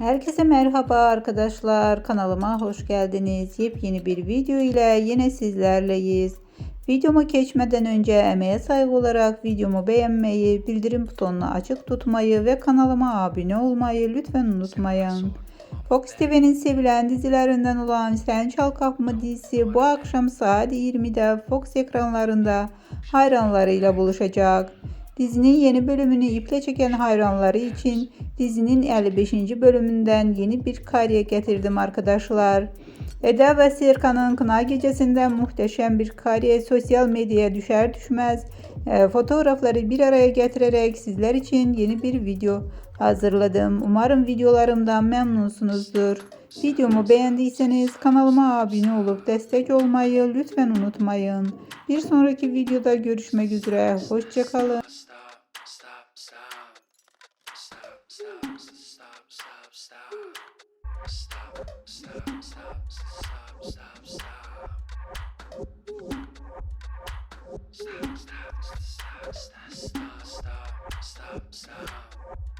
Herkese merhaba arkadaşlar. Kanalıma hoş geldiniz. Yepyeni bir video ile yine sizlerleyiz. Videomu geçmeden önce emeğe saygı olarak videomu beğenmeyi, bildirim butonunu açık tutmayı ve kanalıma abone olmayı lütfen unutmayın. Fox TV'nin sevilen dizilerinden olan Sen Çal Kapma dizisi bu akşam saat 20'de Fox ekranlarında hayranlarıyla buluşacak. Dizinin yeni bölümünü iple çeken hayranları için dizinin 55. bölümünden yeni bir kariye getirdim arkadaşlar. Eda ve Serkan'ın kına gecesinden muhteşem bir kariye sosyal medyaya düşer düşmez e, fotoğrafları bir araya getirerek sizler için yeni bir video hazırladım. Umarım videolarımdan memnunsunuzdur. Videomu beğendiyseniz kanalıma abone olup destek olmayı lütfen unutmayın. Bir sonraki videoda görüşmek üzere. Hoşçakalın. Stop, stop, stop, stop, stop, stop, stop.